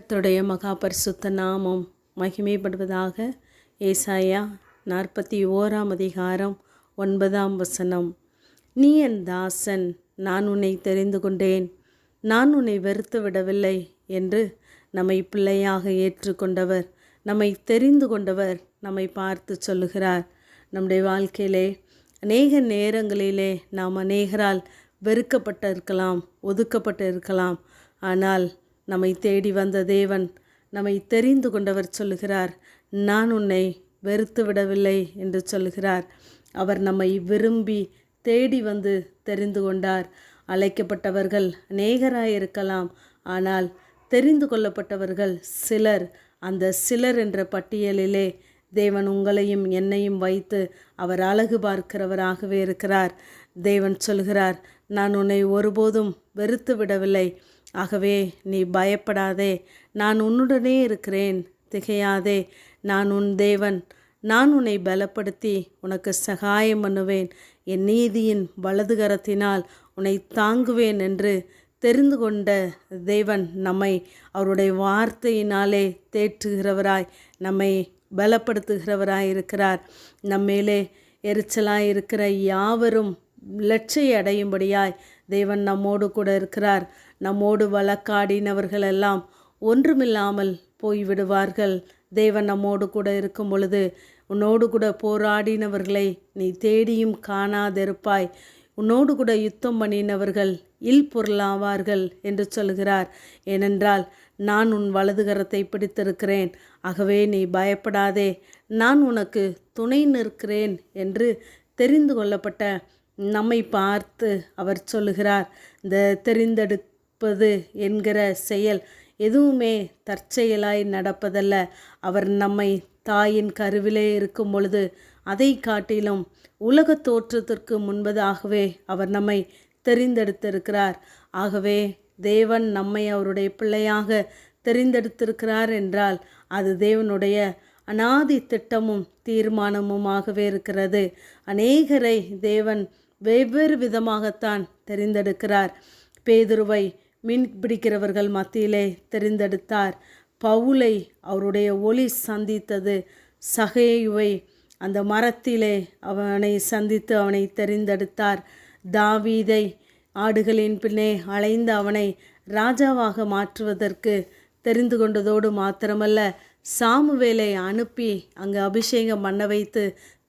கத்தருடைய மகா பரிசுத்த நாமம் மகிமைப்படுவதாக ஏசாயா நாற்பத்தி ஓராம் அதிகாரம் ஒன்பதாம் வசனம். நீ என் தாசன் நான் உன்னை தெரிந்து கொண்டேன். நான் உன்னை வெறுத்து விடவில்லை என்று நம்மை பிள்ளையாக ஏற்றுக்கொண்டவர் நம்மை தெரிந்து கொண்டவர் நம்மை பார்த்து சொல்லுகிறார். நம்முடைய வாழ்க்கையிலே அநேக நேரங்களிலே நாம் அநேகரால் வெறுக்கப்பட்டிருக்கலாம் ஒதுக்கப்பட்டு இருக்கலாம் ஆனால் நம்மை தேடி வந்த தேவன் நம்மை தெரிந்து கொண்டவர் சொல்லுகிறார் நான் உன்னை வெறுத்து விடவில்லை என்று சொல்லுகிறார். அவர் நம்மை விரும்பி தேடி வந்து தெரிந்து கொண்டார். அழைக்கப்பட்டவர்கள் அநேகராயிருக்கலாம் ஆனால் தெரிந்து கொள்ளப்பட்டவர்கள் சிலர். அந்த சிலர் என்ற பட்டியலிலே தேவன் உங்களையும் என்னையும் வைத்து அவர் அழகு பார்க்கிறவராகவே இருக்கிறார். தேவன் சொல்கிறார் நான் உன்னை ஒருபோதும் வெறுத்து விடவில்லை ஆகவே நீ பயப்படாதே. நான் உன்னுடனே இருக்கிறேன். திகையாதே. நான் உன் தேவன். நான் உன்னை பலப்படுத்தி உனக்கு சகாயம் பண்ணுவேன். என் நீதியின் வலதுகரத்தினால் உன்னை தாங்குவேன் என்று தெரிந்து கொண்ட தேவன் நம்மை அவருடைய வார்த்தையினாலே தேற்றுகிறவராய் நம்மை பலப்படுத்துகிறவராய் இருக்கிறார் நம்மேலே எரிச்சலாய் இருக்கிற யாவரும் லட்சை அடையும்படியாய் தேவன் நம்மோடு கூட இருக்கிறார். நம்மோடு வழக்காடினவர்களெல்லாம் ஒன்றுமில்லாமல் போய்விடுவார்கள். தேவன் நம்மோடு கூட இருக்கும் பொழுது உன்னோடு கூட போராடினவர்களை நீ தேடியும் காணாதிருப்பாய். உன்னோடு கூட யுத்தம் பண்ணினவர்கள் இல் பொருளாவார்கள் என்று சொல்கிறார். ஏனென்றால் நான் உன் வலதுகரத்தை பிடித்திருக்கிறேன். ஆகவே நீ பயப்படாதே. நான் உனக்கு துணை நிற்கிறேன் என்று தெரிந்து கொள்ளப்பட்ட நம்மை பார்த்து அவர் சொல்லுகிறார் இந்த தெரிந்தெடுப்பது என்கிற செயல் எதுவுமே தற்செயலாய் நடப்பதல்ல. அவர் நம்மை தாயின் கருவிலே இருக்கும் பொழுது அதை காட்டிலும் உலக தோற்றத்திற்கு முன்பதாகவே அவர் நம்மை தெரிந்தெடுத்திருக்கிறார். ஆகவே தேவன் நம்மை அவருடைய பிள்ளையாக தெரிந்தெடுத்திருக்கிறார் என்றால் அது தேவனுடைய அனாதி திட்டமும் தீர்மானமுமாகவே இருக்கிறது. அநேகரை தேவன் வெவ்வேறு விதமாகத்தான் தெரிந்தெடுக்கிறார். பேதுருவை மீன் பிடிக்கிறவர்கள் மத்தியிலே தெரிந்தெடுத்தார். பவுலை அவருடைய ஒளி சந்தித்தது. சகையுவை அந்த மரத்திலே அவனை சந்தித்து அவனை தெரிந்தெடுத்தார். தாவீதை ஆடுகளின் பின்னே அலைந்து அவனை ராஜாவாக மாற்றுவதற்கு தெரிந்து கொண்டதோடு மாத்திரமல்ல சாமுவேலை அனுப்பி அங்கு அபிஷேகம் பண்ண வைத்து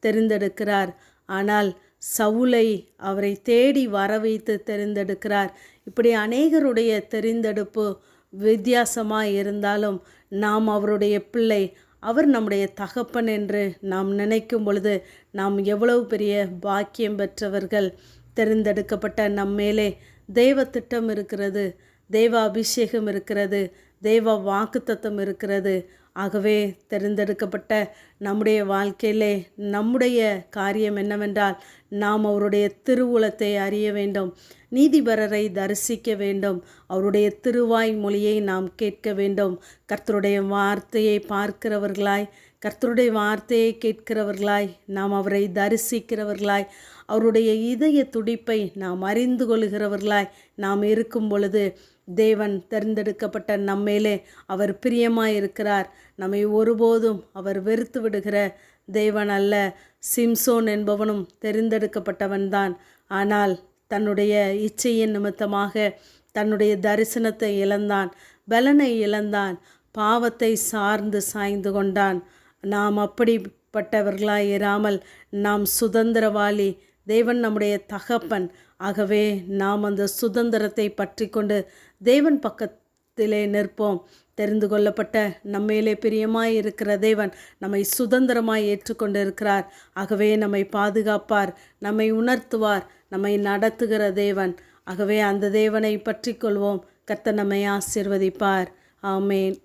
தெரிந்தெடுக்கிறார். ஆனால் சவுலை அவரை தேடி வர வைத்து தெரிந்தெடுக்கிறார். இப்படி அநேகருடைய தெரிந்தெடுப்பு வித்தியாசமாக இருந்தாலும் நாம் அவருடைய பிள்ளை அவர் நம்முடைய தகப்பன் என்று நாம் நினைக்கும் பொழுது நாம் எவ்வளவு பெரிய பாக்கியம் பெற்றவர்கள் தெரிந்தெடுக்கப்பட்ட நம்மேலே தெய்வ திட்டம் இருக்கிறது தெய்வ அபிஷேகம் இருக்கிறது தெய்வ வாக்குத்தத்தம் இருக்கிறது ஆகவே தெரிந்தெடுக்கப்பட்ட நம்முடைய வாழ்க்கையிலே நம்முடைய காரியம் என்னவென்றால் நாம் அவருடைய திருவுளத்தை அறிய வேண்டும் நீதிபரரை தரிசிக்க வேண்டும் அவருடைய திருவாய் மொழியை நாம் கேட்க வேண்டும். கர்த்தருடைய வார்த்தையை பார்க்கிறவர்களாய் கர்த்தருடைய வார்த்தையை கேட்கிறவர்களாய் நாம் அவரை தரிசிக்கிறவர்களாய் அவருடைய இதய துடிப்பை நாம் அறிந்து கொள்கிறவர்களாய் நாம் இருக்கும் பொழுது தேவன் தேர்ந்தெடுக்கப்பட்ட நம்மேலே அவர் பிரியமாயிருக்கிறார். நம்மை ஒருபோதும் அவர் வெறுத்து விடுகிற தேவன் அல்ல. சிம்சோன் என்பவனும் தெரிந்தெடுக்கப்பட்டவன்தான் ஆனால் தன்னுடைய இச்சையின் நிமித்தமாக தன்னுடைய தரிசனத்தை இழந்தான். பலனை இழந்தான். பாவத்தை சார்ந்து சாய்ந்து கொண்டான். நாம் அப்படிப்பட்டவர்களாய் இராமல் நாம் சுதந்திரவாளி. தேவன் நம்முடைய தகப்பன். ஆகவே நாம் அந்த சுதந்திரத்தை பற்றி கொண்டு தேவன் பக்கத்திலே நிற்போம். தெரிந்து கொள்ளப்பட்ட நம்மையிலே பிரியமாய் இருக்கிற தேவன் நம்மை சுதந்திரமாய் ஏற்றுக்கொண்டு இருக்கிறார் ஆகவே நம்மை பாதுகாப்பார் நம்மை உணர்த்துவார் நம்மை நடத்துகிற தேவன். ஆகவே அந்த தேவனை பற்றி கொள்வோம் கர்த்த நம்மை ஆசிர்வதிப்பார். ஆமேன்.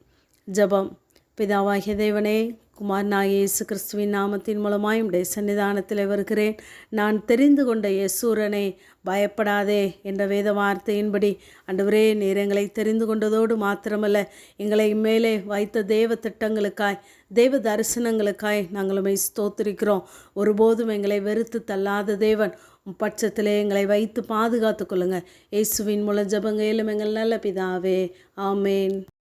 ஜபம். பிதாவாகிய தேவனே குமார் இயேசு கிறிஸ்துவின் நாமத்தின் மூலமாய் உடைய சன்னிதானத்தில் வருகிறேன். நான் தெரிந்து கொண்ட யசூரனை பயப்படாதே என்ற வேத வார்த்தையின்படி அன்றுவரே நீர் எங்களை தெரிந்து கொண்டதோடு மாத்திரமல்ல எங்களை மேலே வைத்த தேவ திட்டங்களுக்காய் தேவ தரிசனங்களுக்காய் நாங்களுமே ஸ்தோத்திரிக்கிறோம். ஒருபோதும் எங்களை வெறுத்து தள்ளாத தேவன் பட்சத்திலே எங்களை வைத்து பாதுகாத்து கொள்ளுங்கள் இயேசுவின் மூலம் ஜபங்கையிலும் எங்கள் நல்ல பிதாவே ஆமேன்.